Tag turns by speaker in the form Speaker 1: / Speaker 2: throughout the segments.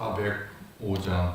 Speaker 1: 405장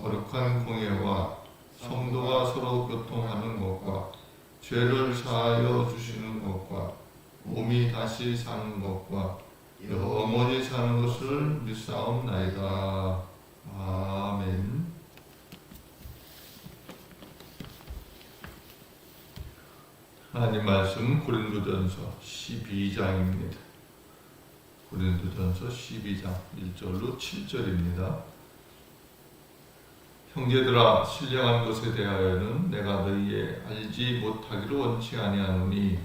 Speaker 1: 거룩한 공예와 성도가 서로 교통하는 것과 죄를 사하여 주시는 것과 몸이 다시 사는 것과 영원히 사는 것을 믿사옵나이다. 아멘. 하나님 말씀 고린도전서 12장입니다. 고린도전서 12장 1절로 7절입니다. 형제들아 신령한 것에 대하여는 내가 너희에 알지 못하기로 원치 아니하노니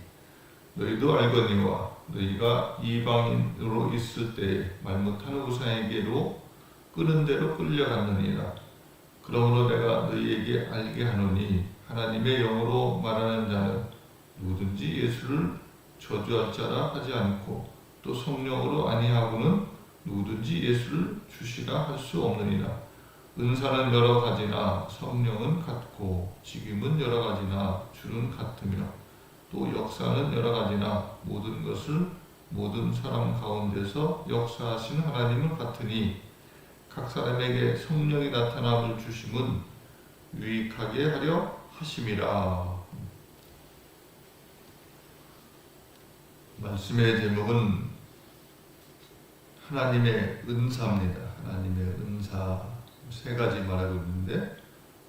Speaker 1: 너희도 알거니와 너희가 이방인으로 있을 때에 말 못하는 우상에게로 끄는 대로 끌려갔느니라. 그러므로 내가 너희에게 알게 하노니 하나님의 영으로 말하는 자는 누구든지 예수를 저주할 자라 하지 않고 또 성령으로 아니하고는 누구든지 예수를 주시라 할 수 없느니라 은사는 여러 가지나 성령은 같고 직임은 여러 가지나 주는 같으며 또 역사는 여러 가지나 모든 것을 모든 사람 가운데서 역사하신 하나님은 같으니 각 사람에게 성령이 나타남을 주심은 유익하게 하려 하심이라. 말씀의 제목은 하나님의 은사입니다. 하나님의 은사 세 가지 말하고 있는데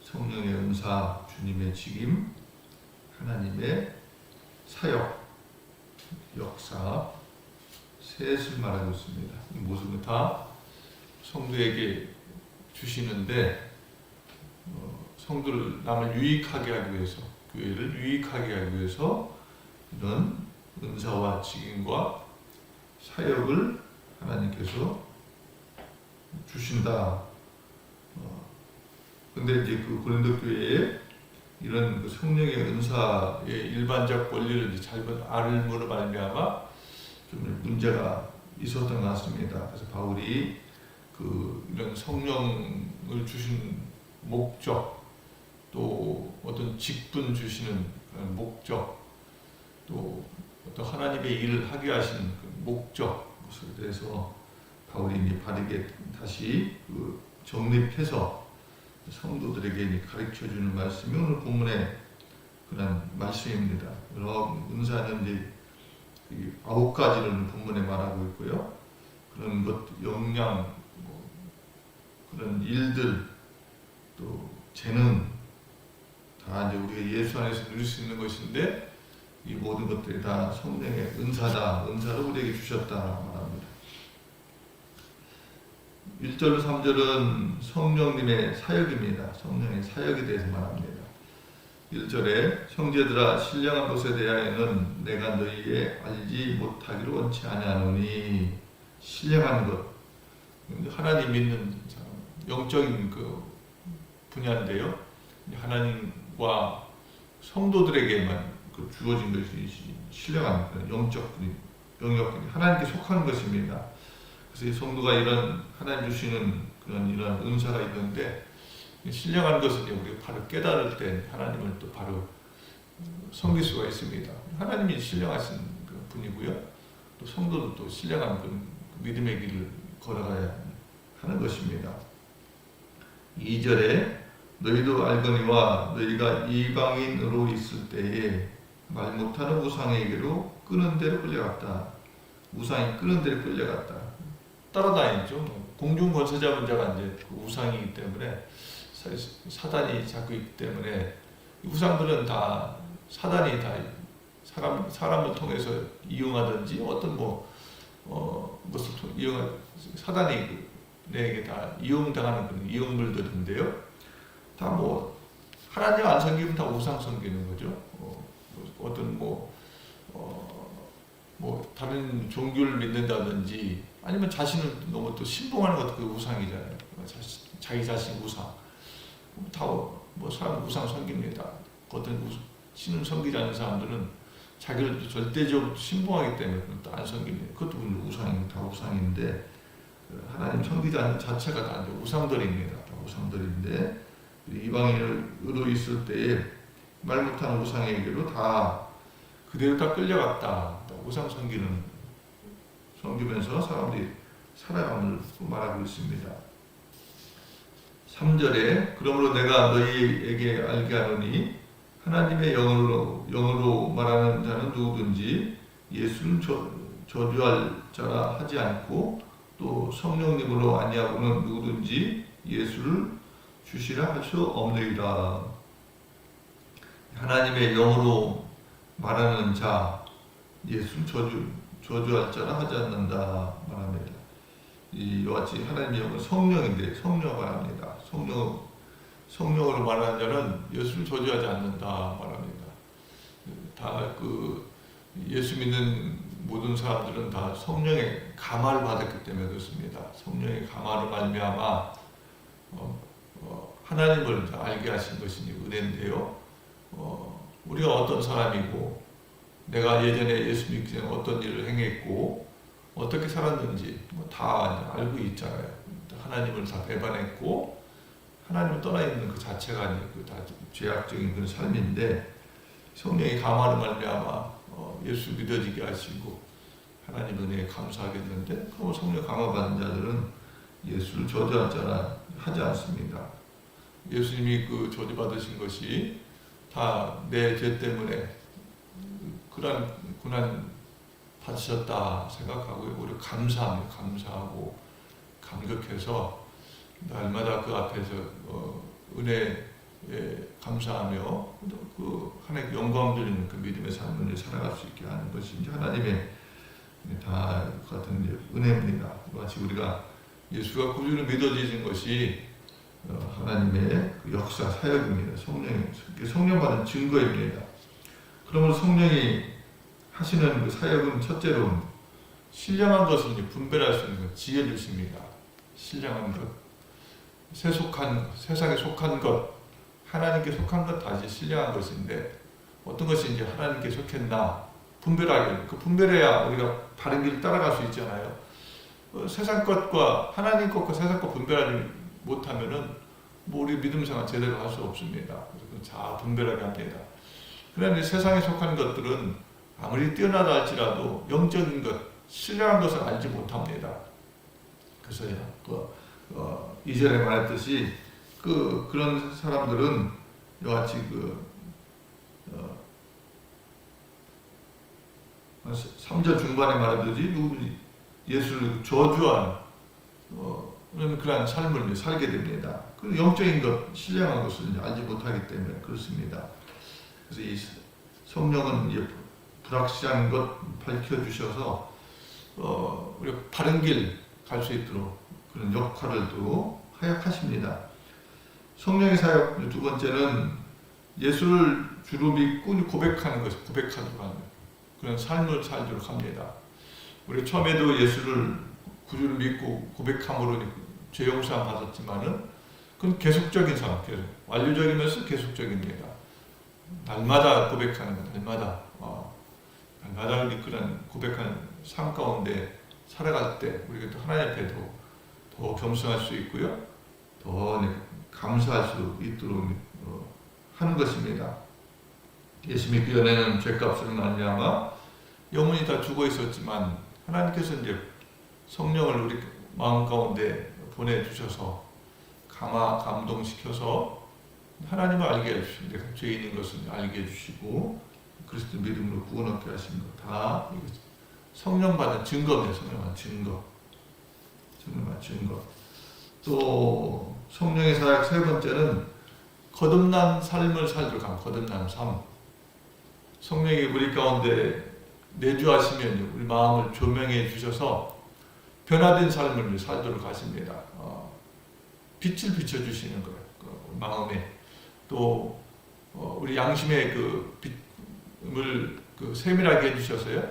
Speaker 1: 성령의 은사, 주님의 직임, 하나님의 사역, 역사 셋을 말하고 있습니다. 이 모습은 다 성도에게 주시는데 어, 성도를 남을 유익하게 하기 위해서 교회를 유익하게 하기 위해서 이런 은사와 직임과 사역을 하나님께서 주신다. 어, 근데 이제 그 고린도 교회에 이런 그 성령의 은사의 일반적 권리를 이제 잘못 알므로 말미암아 좀 문제가 있었던 것 같습니다. 그래서 바울이 그 이런 성령을 주신 목적 또 어떤 직분 주시는 목적 또 어떤 하나님의 일을 하게 하시는 그 목적 것에 대해서 바울이 이제 바르게 다시 그 정립해서 성도들에게 가르쳐 주는 말씀이 오늘 본문의 그런 말씀입니다. 여러 은사는 이제 이 아홉 가지를 본문에 말하고 있고요. 그런 것 역량 뭐 그런 일들 또 재능 다 이제 우리가 예수 안에서 누릴 수 있는 것인데 이 모든 것들이 다 성령의 은사다. 은사를 우리에게 주셨다 말합니다. 1절 3절은 성령님의 사역입니다. 성령의 사역에 대해서 말합니다. 1절에 형제들아 신령한 것에 대하여는 내가 너희에 알지 못하기를 원치 아니하노니 신령한 것 하나님 믿는 사람 영적인 그 분야인데요. 하나님과 성도들에게만 그 주어진 것이 신령한 그 영적 분 영역 하나님께 속하는 것입니다. 그래서 이 성도가 이런 하나님 주시는 그런 이런 은사가 있는데 신령한 것은 우리가 바로 깨달을 때 하나님을 또 바로 섬길 수가 있습니다. 하나님이 신령하신 그 분이고요. 또 성도도 또 신령한 그 믿음의 길을 걸어가야 하는 것입니다. 2절에 너희도 알거니와 너희가 이방인으로 있을 때에 말 못하는 우상에게로 끄는 대로 끌려갔다. 우상이 끄는 대로 끌려갔다. 따라다니죠. 공중 권세자 문제가 이제 그 우상이기 때문에 사단이 잡고 있기 때문에 우상들은 다 사단이 다 사람 사람을 통해서 이용하든지 어떤 뭐 어, 것을 통 이용 사단이 그 내게 다 이용당하는 그런 이용물들인데요. 다 뭐 하나님 안 섬기면 다 우상 섬기는 거죠. 어, 어떤 뭐 어, 뭐 다른 종교를 믿는다든지 아니면 자신을 너무 또 신봉하는 것도 그 우상이잖아요. 자신, 자기 자신 우상. 다뭐 사람 우상 섬깁니다. 어떤 우상, 신을 섬기지 않는 사람들은 자기를 절대적으로 신봉하기 때문에 또안 섬깁니다. 그것도 우상이 다 우상인데 하나님 섬기지 않는 자체가 다 우상들입니다. 다 우상들인데 이방인으로 있을 때에 말 못하는 우상에게로 다 그대로 다 끌려갔다. 우상 섬기는 섬기면서 사람들이 살아감을 말하고 있습니다. 3절에 그러므로 내가 너희에게 알게 하노니 하나님의 영으로 영으로 말하는 자는 누구든지 예수를 저, 저주할 자라 하지 않고 또 성령님으로 아니하고는 누구든지 예수를 주시라 할 수 없느니라. 하나님의 영으로 말하는 자 예수 저주 저주할 자라 하지 않는다 말합니다. 이와 같이 하나님의 영은 성령인데 성령 말합니다. 성령 성령으로 말하는 자는 예수를 저주하지 않는다 말합니다. 다 그 예수 믿는 모든 사람들은 다 성령의 감화를 받았기 때문에 그렇습니다. 성령의 감화를 말미암아 어, 어, 하나님을 알게 하신 것이 은혜인데요. 어, 우리가 어떤 사람이고 내가 예전에 예수 믿기 전에 어떤 일을 행했고 어떻게 살았는지 뭐다 알고 있잖아요. 하나님을 다 배반했고 하나님을 떠나 있는 그 자체가 다 죄악적인 그런 삶인데 성령의 감화를 말미암아 어, 예수 믿어지게 하시고 하나님 은혜에 감사하겠는데 그럼 성령 감화 받은 자들은 예수를 저주할 자라 하지 않습니다. 예수님이 그 저주 받으신 것이 다 내 죄 때문에 그러한 고난 받으셨다 생각하고요. 우리 감사합니다. 감사하고 감격해서 날마다 그 앞에서 어, 은혜에 감사하며 그 하나님 영광 드리는 그 믿음의 삶을 살아갈 수 있게 하는 것이 이제 하나님의 다 같은 이제 은혜입니다. 마치 우리가 예수가 구주로 믿어지신 것이 어, 하나님의 그 역사 사역입니다. 성령 성령 받은 증거입니다. 그러므로 성령이 하시는 그 사역은 첫째로 신령한 것을 이제 분별할 수 있는 것, 지혜 주십니다. 신령한 것, 세속한 세상에 속한 것, 하나님께 속한 것 다시 신령한 것인데 어떤 것이 이제 하나님께 속했나 분별하게 그 분별해야 우리가 바른 길을 따라갈 수 있잖아요. 어, 세상 것과 하나님 것과 세상 것 분별하지 못하면은 뭐 우리 믿음 생활 제대로 할 수 없습니다. 그래서 자 분별하게 합니다. 그런데 세상에 속한 것들은 아무리 뛰어나다 할지라도 영적인 것, 신령한 것을 알지 못합니다. 그래서요, 그, 어, 이전에 말했듯이 그 그런 사람들은 같이 그 어, 3절 중반에 말하듯이 누구 예수를 저주하는 어, 그런 삶을 살게 됩니다. 그 영적인 것, 신령한 것을 알지 못하기 때문에 그렇습니다. 그래서 이 성령은 이제 불확실한 것 밝혀주셔서 어, 우리 바른 길 갈 수 있도록 그런 역할을 또 하역하십니다. 성령의 사역 두 번째는 예수를 주로 믿고 고백하는 것을 고백하도록 그런 삶을 살도록 합니다. 우리 처음에도 예수를 구주를 믿고 고백함으로 죄 용서 받았지만은 그건 계속적인 삶, 계속 완료적이면서 계속적입니다. 날마다 고백하는 것, 날마다 어, 날마다 그런 고백하는 삶 가운데 살아갈 때 우리가 또 하나님 앞에 더, 더 겸손할 수 있고요, 더 감사할 수 있도록 어, 하는 것입니다. 예수 믿기 전에는 죄값을 말미암아 영혼이 다 죽어 있었지만 하나님께서 이제 성령을 우리 마음 가운데 보내 주셔서 감화 감동시켜서 하나님을 알게 해주시고 내가 죄인인 것을 알게 해주시고 그리스도 믿음으로 구원 얻게 하신 것다 성령 받은 증거입니다. 성령 받은 증거. 성령 받은 증거. 또 성령의 사역 세 번째는 거듭난 삶을 살도록 하는 거듭난 삶. 성령이 우리 가운데 내주하시면 우리 마음을 조명해 주셔서 변화된 삶을 살도록 하십니다. 어, 빛을 비춰주시는 거예요. 그 마음에 또 어, 우리 양심의 그 빛을 그 세밀하게 해주셔서요.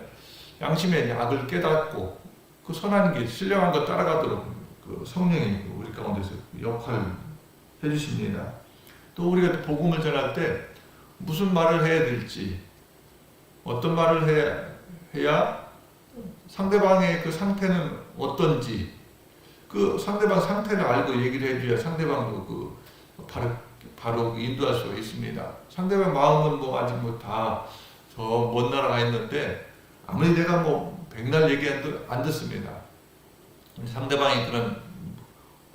Speaker 1: 양심의 약을 깨닫고 그 선한 길, 신령한 것 따라가도록 그 성령이 우리 가운데서 역할을 해주십니다. 또 우리가 복음을 전할 때 무슨 말을 해야 될지, 어떤 말을 해야, 해야 상대방의 그 상태는 어떤지, 그 상대방 상태를 알고 얘기를 해줘야 상대방도 그 바로, 바로 인도할 수가 있습니다. 상대방 마음은 뭐 아직 뭐 다 저 먼 나라가 있는데 아무리 내가 뭐 백날 얘기해도 안 듣습니다. 상대방이 그런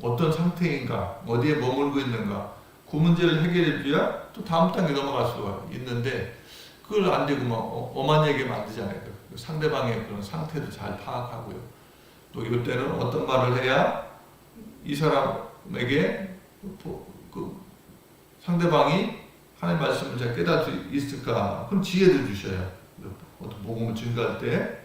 Speaker 1: 어떤 상태인가, 어디에 머물고 있는가, 그 문제를 해결해 줘야 또 다음 단계 넘어갈 수가 있는데 그걸 안 되고 뭐 어, 엄한 얘기하면 안 되잖아요. 그 상대방의 그런 상태도 잘 파악하고요. 또 이때는 어떤 말을 해야 이 사람에게 그 상대방이 하나님 말씀을 잘 깨달을 수 있을까? 그럼 지혜를 주셔요. 어떤 복음을 증가할 때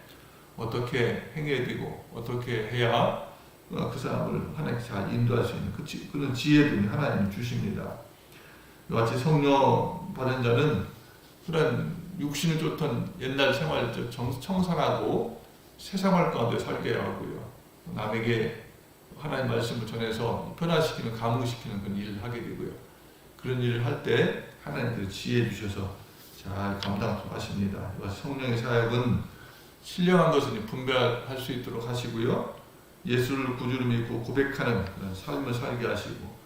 Speaker 1: 어떻게 행해야 되고 어떻게 해야 어, 그 사람을 하나님께 잘 인도할 수 있는 그 지, 그런 지혜들이 하나님이 주십니다. 같이 성령 받은 자는 그런 육신을 쫓던 옛날 생활 청산하고 새 생활 가운데 살게 하고요. 남에게 하나님 말씀을 전해서 변화시키는 감흥시키는 그런 일을 하게 되고요. 그런 일을 할 때 하나님께서 지혜 주셔서 잘 감당하십니다. 성령의 사역은 신령한 것을 분별할 수 있도록 하시고요. 예수를 구주로 믿고 고백하는 삶을 살게 하시고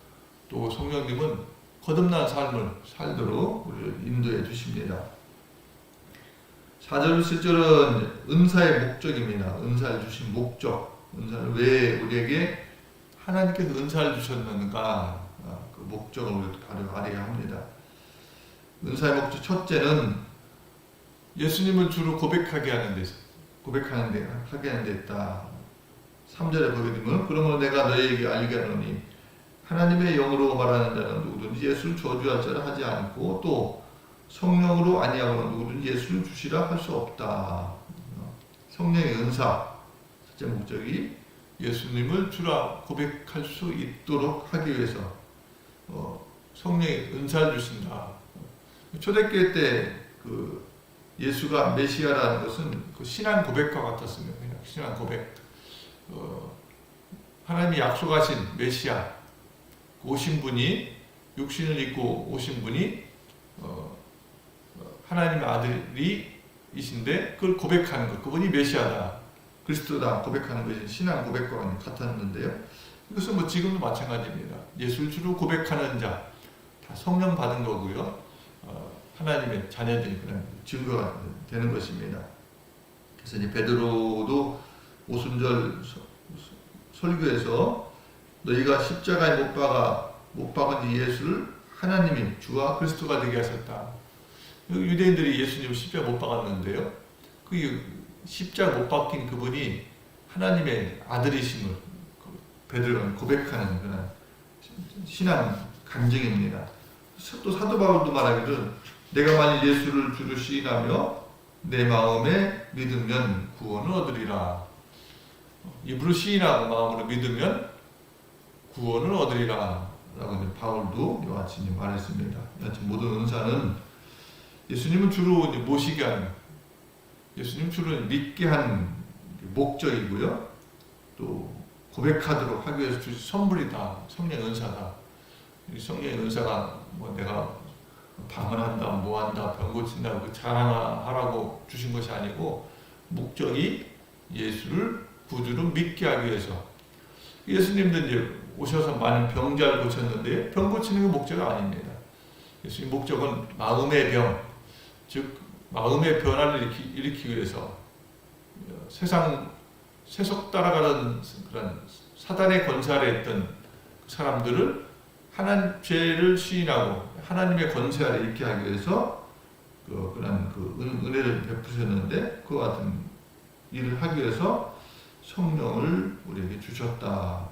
Speaker 1: 또 성령님은 거듭난 삶을 살도록 우리를 인도해 주십니다. 4절, 7절은 은사의 목적입니다. 은사를 주신 목적. 은사를 왜 우리에게 하나님께서 은사를 주셨는가 목적을 바로 알아야 합니다. 은사의 목적 첫째는 예수님을 주로 고백하게 하는 데서 고백하는 데 하게 하는 데 있다. 3절에 보게 되면 그러므로 내가 너희에게 알게 하노니 하나님의 영으로 말하는 자는 누구든지 예수를 저주할 자를 하지 않고 또 성령으로 아니하고는 누구든지 예수를 주시라 할 수 없다. 성령의 은사 첫째 목적이 예수님을 주라 고백할 수 있도록 하기 위해서 어, 성령의 은사를 주신다. 초대교회 때 그 예수가 메시아라는 것은 그 신앙 고백과 같았습니다. 그냥 신앙 고백. 어, 하나님이 약속하신 메시아 오신 분이 육신을 입고 오신 분이 어, 어, 하나님의 아들이이신데 그걸 고백하는 것 그분이 메시아다 그리스도다 고백하는 것이 신앙 고백과 같았는데요 이것은 뭐 지금도 마찬가지입니다 예수를 주로 고백하는 자 다 성령 받은 거고요 어, 하나님의 자녀들이 그런 증거가 되는 것입니다 그래서 이제 베드로도 오순절 설교에서 너희가 십자가에 못 박아 못 박은 이 예수를 하나님이 주와 그리스도가 되게 하셨다. 유대인들이 예수님을 십자가 못 박았는데요. 그 십자가 못 박힌 그분이 하나님의 아들이심을 그 베드로는 고백하는 그런 신앙 간증입니다. 또 사도 바울도 말하기를 내가 만일 예수를 주로 시인하며 내 마음에 믿으면 구원을 얻으리라. 입으로 시인하고 마음으로 믿으면 구원을 얻으리라. 라고 바울도 이와 같이 말했습니다. 여하튼 모든 은사는 예수님은 주로 모시게 하는, 예수님 주로 믿게 하는 목적이고요. 또 고백하도록 하기 위해서 주신 선물이다. 성령 은사다. 이 성령 은사가 뭐 내가 방언한다, 뭐한다, 병 고친다, 그 자랑하라고 주신 것이 아니고 목적이 예수를 구주로 믿게 하기 위해서 예수님도 이제 오셔서 많은 병자를 고쳤는데 병 고치는 게 목적 아닙니다. 예수님 목적은 마음의 병, 즉 마음의 변화를 일으키, 일으키기 위해서 세상 세속 따라가는 그런 사단의 권세 아래 있던 그 사람들을 하나님 죄를 시인하고 하나님의 권세 아래 있게 하기 위해서 그 그런 그 은, 은혜를 베푸셨는데 그와 같은 일을 하기 위해서 성령을 우리에게 주셨다.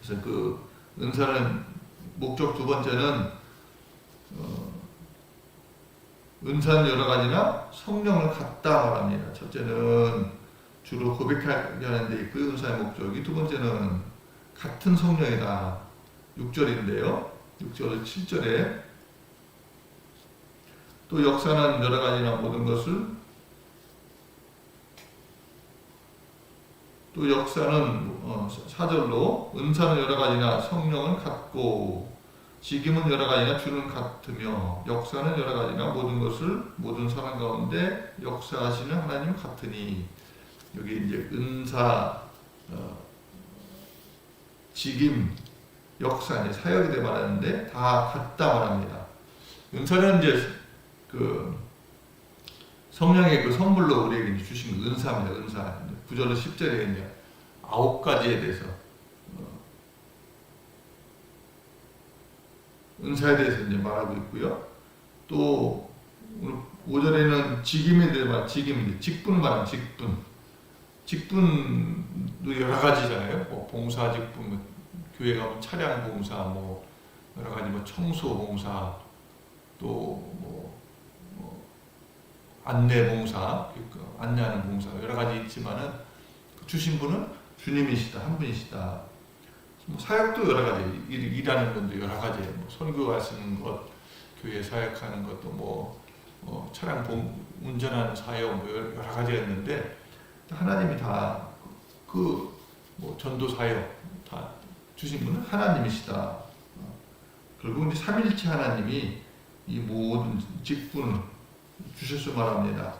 Speaker 1: 그래서 그 은사는 목적 두 번째는 어, 은사는 여러 가지나 성령을 갖다 말합니다. 첫째는 주로 고백하게 하는데 있고 은사의 목적이 두 번째는 같은 성령이다. 6절인데요. 6절 7절에 또 역사는 여러 가지나 모든 것을 또 역사는 어, 사절로 은사는 여러 가지나 성령은 같고 직임은 여러 가지나 주는 같으며 역사는 여러 가지나 모든 것을 모든 사람 가운데 역사하시는 하나님 같으니 여기 이제 은사 어, 직임 역사 사역에 대해 말하는데 다 같다 말합니다. 은사는 이제 그 성령의 그 선물로 우리에게 주신 그 은사입니다. 은사. 구절로 10절에 이제 아홉 가지에 대해서 어, 은사에 대해서 이제 말하고 있고요. 또 오늘 5절에는 직임에 대해 말, 직임인데 직분 말하는 직분. 직분도 여러 가지잖아요. 뭐 봉사 직분, 뭐 교회 가면 차량 봉사, 뭐 여러 가지 뭐 청소 봉사, 또뭐 뭐 안내 봉사, 그 안내하는 봉사 여러 가지 있지만은 그 주신 분은 주님이시다 한 분이시다. 뭐 사역도 여러 가지 일, 일하는 분도 여러 가지 뭐 선교하시는 것, 교회 사역하는 것도 뭐, 뭐 차량 봉, 운전하는 사역 뭐 여러 가지가 있는데 하나님이 다 그 뭐 전도 사역 다 주신 분은 하나님이시다. 어, 결국 이제 삼일체 하나님이 이 모든 직분을 주셨을 말합니다.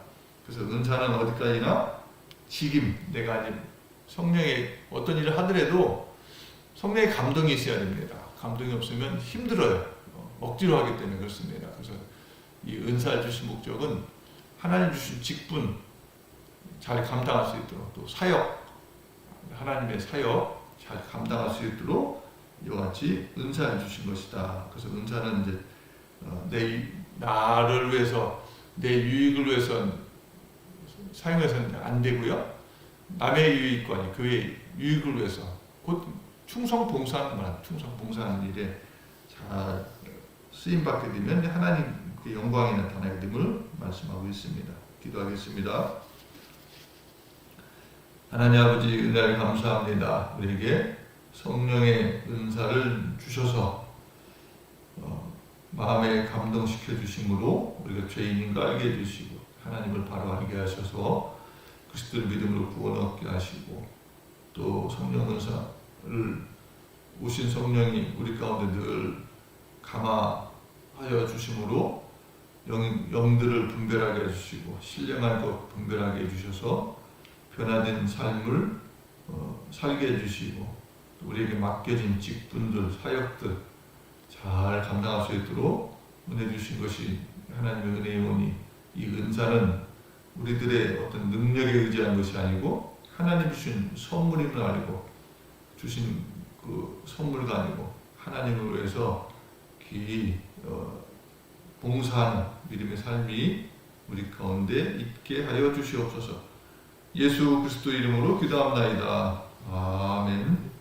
Speaker 1: 그래서 은사는 어디까지나 직임, 내가 이제 성령의 어떤 일을 하더라도 성령의 감동이 있어야 됩니다. 감동이 없으면 힘들어요. 어, 억지로 하기 때문에 그렇습니다. 그래서 이 은사를 주신 목적은 하나님 주신 직분 잘 감당할 수 있도록 또 사역 하나님의 사역 잘 감당할 수 있도록 이와 같이 은사를 주신 것이다. 그래서 은사는 이제 어, 내 나를 위해서 내 유익을 위해서 사용해서는 안 되고요. 남의 유익과 아니 교회 유익을 위해서 곧 충성 봉사하는 거나 충성 봉사하는 일에 잘 쓰임 받게 되면 하나님 그 영광이 나타나게 됨을 말씀하고 있습니다. 기도하겠습니다. 하나님 아버지 은혜를 감사합니다. 우리에게 성령의 은사를 주셔서 어, 마음에 감동시켜 주심으로 우리가 죄인인 걸 알게 해주시고 하나님을 바로 알게 하셔서 그리스도를 믿음으로 구원 얻게 하시고 또 성령 은사를 오신 성령이 우리 가운데 늘 감화하여 주심으로 영, 영들을 분별하게 해주시고 신령할 것 분별하게 해주셔서 변화된 삶을 어, 살게 해주시고 또 우리에게 맡겨진 직분들 사역들 잘 감당할 수 있도록 은혜 주신 것이 하나님의 은혜의 원이 이 은사는 우리들의 어떤 능력에 의지한 것이 아니고 하나님 주신 선물임을 알고 주신 그 선물가 아니고 하나님을 위해서 기 어, 봉사하는 믿음의 삶이 우리 가운데 있게 하여 주시옵소서. 예수 그리스도 이름으로 기도합나이다. 아멘.